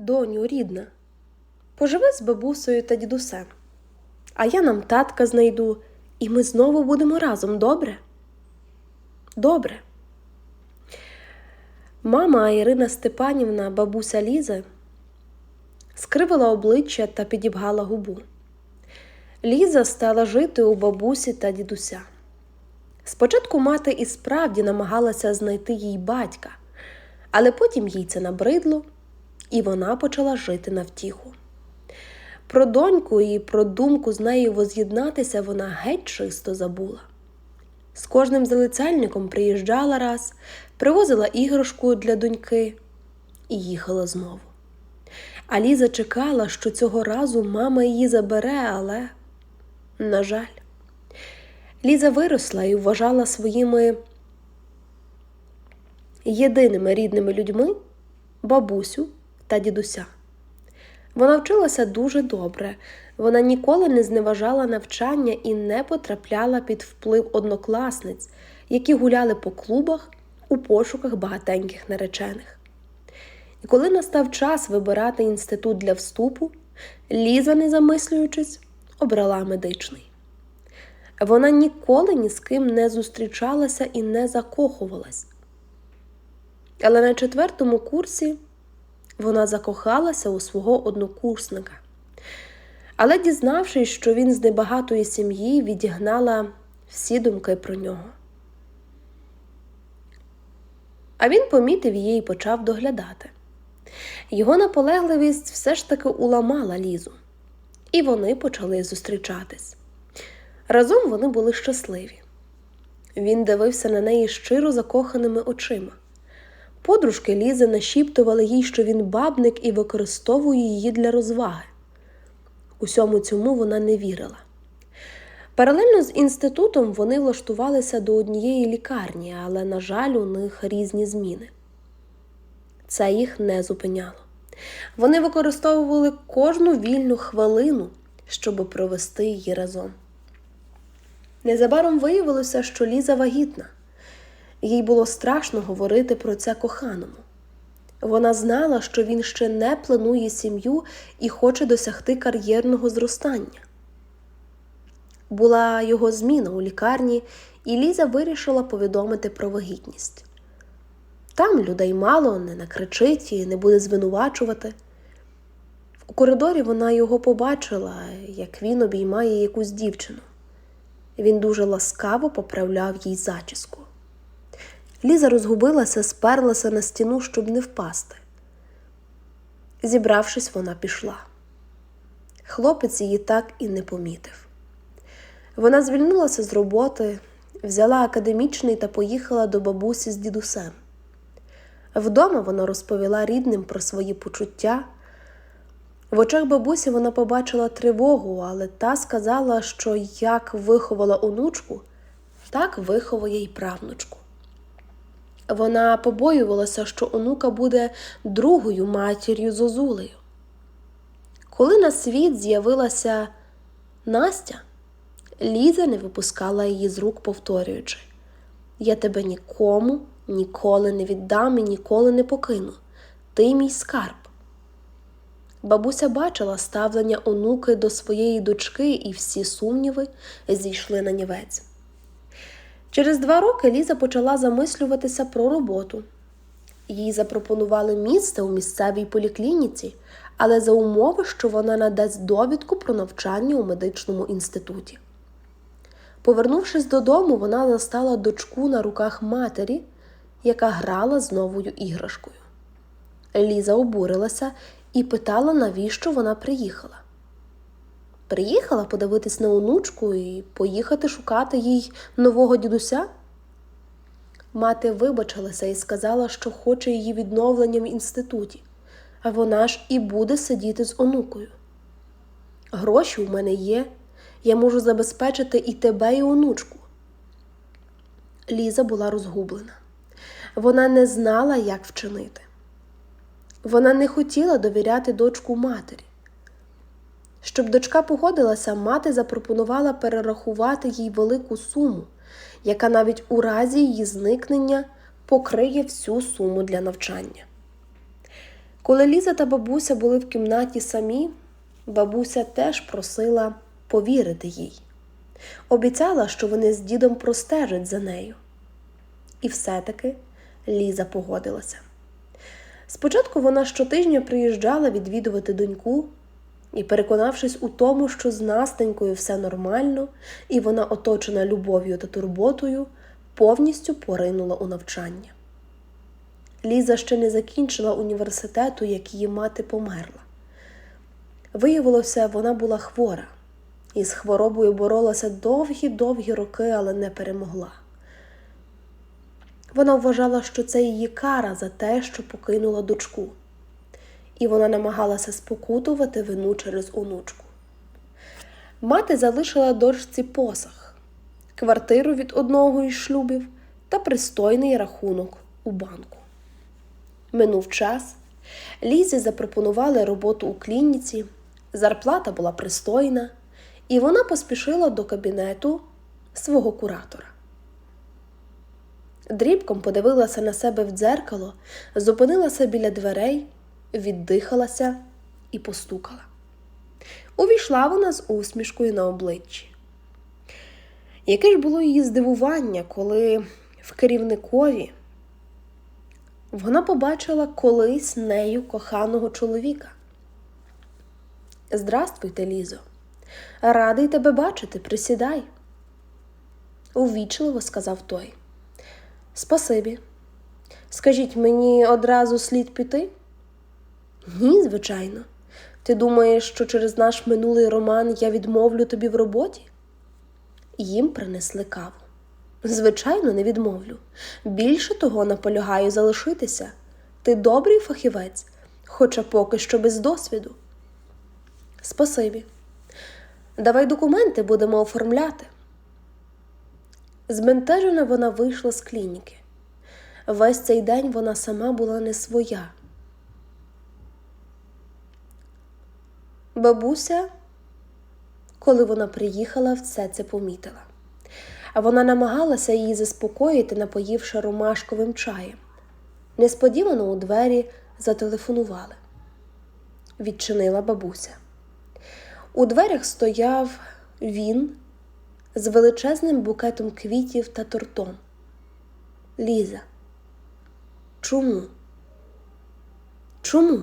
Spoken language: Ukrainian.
Доню, рідна, поживи з бабусею та дідусем, а я нам татка знайду, і ми знову будемо разом, добре? Добре. Мама Ірина Степанівна, бабуся Лізи, скривила обличчя та підібгала губу. Ліза стала жити у бабусі та дідуся. Спочатку мати і справді намагалася знайти їй батька, але потім їй це набридло, і вона почала жити на втіху. Про доньку і про думку з нею воз'єднатися вона геть чисто забула. З кожним залицяльником приїжджала раз, привозила іграшку для доньки і їхала знову. А Ліза чекала, що цього разу мама її забере, але, на жаль, Ліза виросла і вважала своїми єдиними рідними людьми бабусю та дідуся. Вона вчилася дуже добре, вона ніколи не зневажала навчання і не потрапляла під вплив однокласниць, які гуляли по клубах у пошуках багатеньких наречених. І коли настав час вибирати інститут для вступу, Ліза, не замислюючись, обрала медичний. Вона ніколи ні з ким не зустрічалася і не закохувалась. Але на четвертому курсі вона закохалася у свого однокурсника. Але, дізнавшись, що він з небагатої сім'ї, відігнала всі думки про нього. А він помітив її і почав доглядати. Його наполегливість все ж таки уламала лізу, і вони почали зустрічатись. Разом вони були щасливі. Він дивився на неї щиро закоханими очима. Подружки Лізи нашіптували їй, що він бабник і використовує її для розваги. Усьому цьому вона не вірила. Паралельно з інститутом вони влаштувалися до однієї лікарні, але, на жаль, у них різні зміни. Це їх не зупиняло. Вони використовували кожну вільну хвилину, щоб провести її разом. Незабаром виявилося, що Ліза вагітна. Їй було страшно говорити про це коханому. Вона знала, що він ще не планує сім'ю і хоче досягти кар'єрного зростання. Була його зміна у лікарні, і Ліза вирішила повідомити про вагітність. Там людей мало, не накричить і не буде звинувачувати. У коридорі вона його побачила, як він обіймає якусь дівчину. Він дуже ласкаво поправляв їй зачіску. Ліза розгубилася, сперлася на стіну, щоб не впасти. Зібравшись, вона пішла. Хлопець її так і не помітив. Вона звільнилася з роботи, взяла академічний та поїхала до бабусі з дідусем. Вдома вона розповіла рідним про свої почуття. В очах бабусі вона побачила тривогу, але та сказала, що як виховала онучку, так виховує й правнучку. Вона побоювалася, що онука буде другою матір'ю Зозулею. Коли на світ з'явилася Настя, Ліза не випускала її з рук, повторюючи Я тебе нікому ніколи не віддам і ніколи не покину. Ти мій скарб. Бабуся бачила ставлення онуки до своєї дочки, і всі сумніви зійшли на нівець. Через два роки Ліза почала замислюватися про роботу. Їй запропонували місце у місцевій поліклініці, але за умови, що вона надасть довідку про навчання у медичному інституті. Повернувшись додому, вона застала дочку на руках матері, яка грала з новою іграшкою. Ліза обурилася і питала, навіщо вона приїхала. Приїхала подивитись на онучку і поїхати шукати їй нового дідуся. Мати вибачилася і сказала, що хоче її відновлення в інституті, а вона ж і буде сидіти з онукою. Гроші у мене є, я можу забезпечити і тебе, і онучку. Ліза була розгублена. Вона не знала, як вчинити. Вона не хотіла довіряти дочку матері. Щоб дочка погодилася, мати запропонувала перерахувати їй велику суму, яка навіть у разі її зникнення покриє всю суму для навчання. Коли Ліза та бабуся були в кімнаті самі, бабуся теж просила повірити їй. Обіцяла, що вони з дідом простежать за нею. І все-таки Ліза погодилася. Спочатку вона щотижня приїжджала відвідувати доньку і, переконавшись у тому, що з Настенькою все нормально, і вона оточена любов'ю та турботою, повністю поринула у навчання. Ліза ще не закінчила університету, як її мати померла. Виявилося, вона була хвора, і з хворобою боролася довгі-довгі роки, але не перемогла. Вона вважала, що це її кара за те, що покинула дочку, і вона намагалася спокутувати вину через онучку. Мати залишила дочці посах, квартиру від одного із шлюбів та пристойний рахунок у банку. Минув час, Лізі запропонували роботу у клініці, зарплата була пристойна, і вона поспішила до кабінету свого куратора. Дрібком подивилася на себе в дзеркало, зупинилася біля дверей, віддихалася і постукала. Увійшла вона з усмішкою на обличчі. Яке ж було її здивування, коли в керівникові вона побачила колись нею коханого чоловіка. Здравствуйте, Лізо. Радий тебе бачити, присідай. Увічливо сказав той. Спасибі. Скажіть, мені одразу слід піти? Ні, звичайно. Ти думаєш, що через наш минулий роман я відмовлю тобі в роботі? Їм принесли каву. Звичайно, не відмовлю. Більше того, наполягаю залишитися. Ти добрий фахівець, хоча поки що без досвіду. Спасибі. Давай документи будемо оформляти. Збентежена вона вийшла з клініки. Весь цей день вона сама була не своя. Бабуся, коли вона приїхала, все це помітила. А вона намагалася її заспокоїти, напоївши ромашковим чаєм. Несподівано у двері зателефонували. Відчинила бабуся. У дверях стояв він з величезним букетом квітів та тортом. Ліза. Чому? Чому?